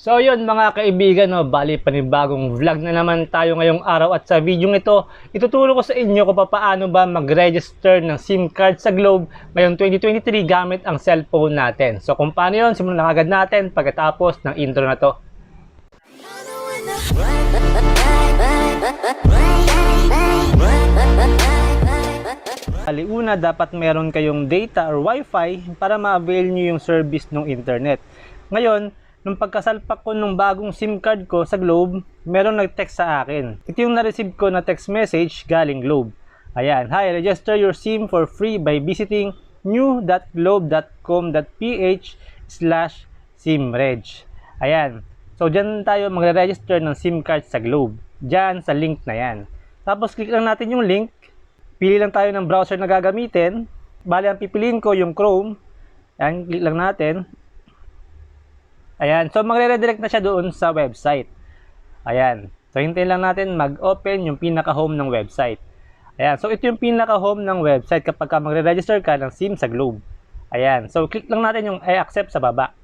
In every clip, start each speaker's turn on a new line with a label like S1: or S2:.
S1: So yun mga kaibigan, no, bali panibagong vlog na naman tayo ngayong araw at sa video ito, ituturo ko sa inyo kung paano ba mag-register ng SIM card sa Globe ngayong 2023 gamit ang cellphone natin. So kung paano yun, simulan na agad natin pagkatapos ng intro na to. Bali, una, dapat meron kayong data or wifi para ma-avail nyo yung service ng internet. Ngayon, nung pagkasalpak ko nung bagong SIM card ko sa Globe, meron nag-text sa akin. Ito yung na-receive ko na text message galing Globe. Ayan, Hi, register your SIM for free by visiting new.globe.com.ph slash simreg. Ayan. So, dyan tayo magre-register ng SIM card sa Globe. Dyan sa link na yan. Tapos, click lang natin yung link. Pili lang tayo ng browser na gagamitin. Bali, ang pipiliin ko yung Chrome. Ayan, click lang natin. Ayan, so magre-redirect na siya doon sa website. Ayan. So, hintayin lang natin mag-open yung pinaka-home ng website. Ayan, so ito yung pinaka-home ng website kapag ka magre-register ka ng SIM sa Globe. Ayan, so click lang natin yung I accept sa baba.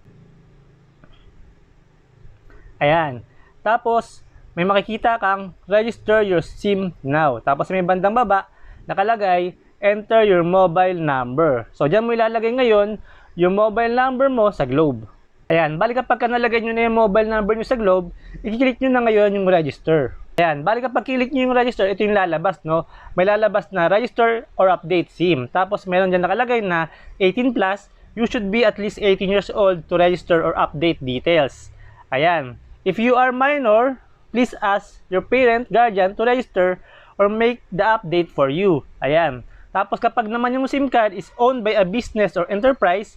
S1: Ayan. Tapos, may makikita kang register your SIM now. Tapos may bandang baba, nakalagay, enter your mobile number. So, dyan mo ilalagay ngayon yung mobile number mo sa Globe. Ayan, bali kapag ka nalagay nyo na yung mobile number nyo sa Globe, i-click nyo na ngayon yung register. Ayan, bali kapag click nyo yung register, ito yung lalabas, no? May lalabas na register or update SIM. Tapos meron dyan nakalagay na 18 plus, you should be at least 18 years old to register or update details. Ayan, if you are minor, please ask your parent, guardian to register or make the update for you. Ayan. Tapos kapag naman yung SIM card is owned by a business or enterprise,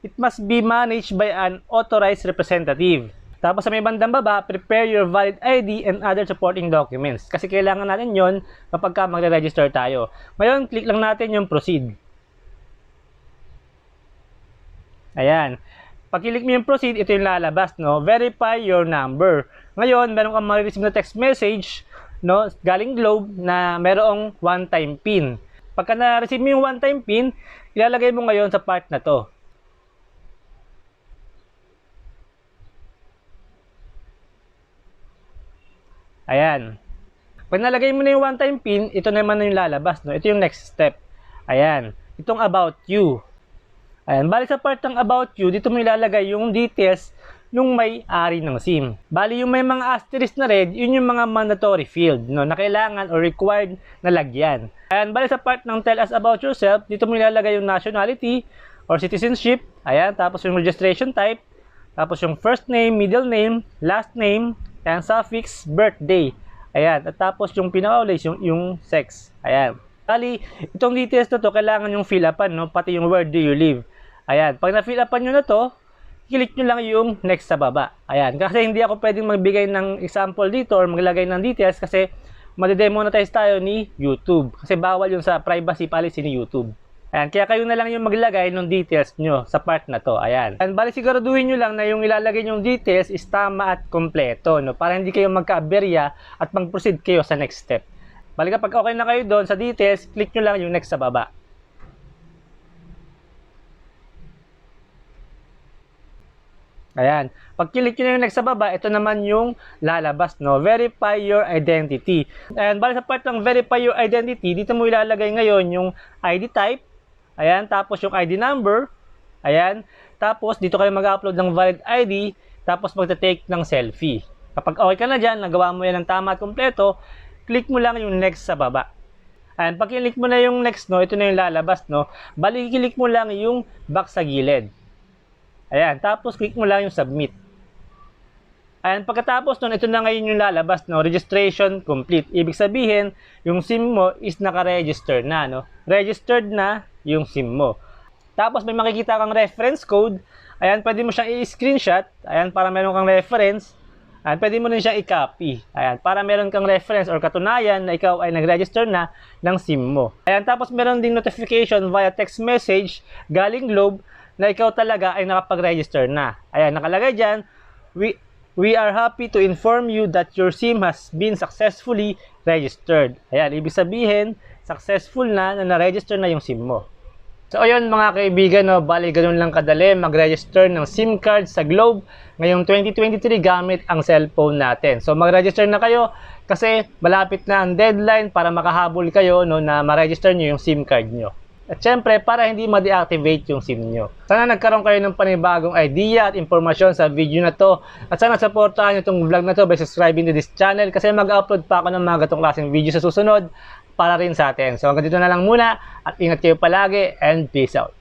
S1: it must be managed by an authorized representative. Tapos sa may bandang baba, prepare your valid ID and other supporting documents. Kasi kailangan natin yon kapag ka magre-register tayo. Ngayon, click lang natin yung proceed. Ayan. Pag click mo yung proceed, ito yung lalabas, no? Verify your number. Ngayon, meron kang ma-receive na text message, no? Galing Globe na merong one-time PIN. Pagka na-receive mo yung one-time PIN, ilalagay mo ngayon sa part na to. Ayan. Pag nalagay mo na yung one-time pin, ito naman na yung lalabas. No? Ito yung next step. Ayan. Itong about you. Ayan. Bali sa part ng about you, dito mo ilalagay yung details yung may-ari ng SIM. Bali yung may mga asterisk na red, yun yung mga mandatory field no, na kailangan or required na lagyan. Ayan. Bali sa part ng tell us about yourself, dito mo ilalagay yung nationality or citizenship. Ayan. Tapos yung registration type. Tapos yung first name, middle name, last name, Ayan, suffix, birthday. Ayan, at tapos yung pinaka-ulis, yung, yung sex. Ayan. Kali, itong details na to, kailangan yung fill upan, no? Pati yung where do you live. Ayan, pag na-fill upan nyo na to, click nyo lang yung next sa baba. Ayan, kasi hindi ako pwedeng magbigay ng example dito or maglagay ng details kasi madedemonetize tayo ni YouTube. Kasi bawal yung sa privacy policy ni YouTube. Ayan, kaya kayo na lang yung maglagay ng details nyo sa part na to. Ayan. And bali siguraduhin nyo lang na yung ilalagay yung details is tama at kompleto, no? Para hindi kayo magka-aberya at mag-proceed kayo sa next step. Bali kapag okay na kayo doon sa details, click nyo lang yung next sa baba. Ayan. Pag click nyo na yung next sa baba, ito naman yung lalabas, no? Verify your identity. And bali sa part ng verify your identity, dito mo ilalagay ngayon yung ID type, Ayan, tapos yung ID number. Ayan. Tapos dito kayo mag-upload ng valid ID, tapos magta-take ng selfie. Kapag okay ka na dyan, nagawa mo yan ng tama at kompleto, click mo lang yung next sa baba. Ayan, pag click mo na yung next, no, ito na yung lalabas, no, bali click mo lang yung back sa gilid. Ayan, tapos click mo lang yung submit. Ayan, pagkatapos nun, ito na ngayon yung lalabas, no? Registration complete. Ibig sabihin, yung SIM mo is naka-register na, no? Registered na yung SIM mo. Tapos may makikita kang reference code. Ayan, pwede mo siyang i-screenshot. Ayan, para meron kang reference. Ayan, pwede mo rin siyang i-copy. Ayan, para meron kang reference or katunayan na ikaw ay nag-register na ng SIM mo. Ayan, tapos meron ding notification via text message galing Globe na ikaw talaga ay nakapag-register na. Ayan, nakalagay dyan, we, we are happy to inform you that your SIM has been successfully registered. Ayan, ibig sabihin, successful na na na-register na yung SIM mo. So ayun mga kaibigan, no, bali ganun lang kadali mag-register ng SIM card sa Globe ngayong 2023 gamit ang cellphone natin. So mag-register na kayo kasi malapit na ang deadline para makahabol kayo no, na ma-register nyo yung SIM card nyo. At syempre, para hindi ma-deactivate yung SIM nyo. Sana nagkaroon kayo ng panibagong idea at impormasyon sa video na to. At sana supportahan nyo itong vlog na to by subscribing to this channel kasi mag-upload pa ako ng mga gatong klaseng video sa susunod para rin sa atin. So hanggang dito na lang muna at ingat kayo palagi and peace out.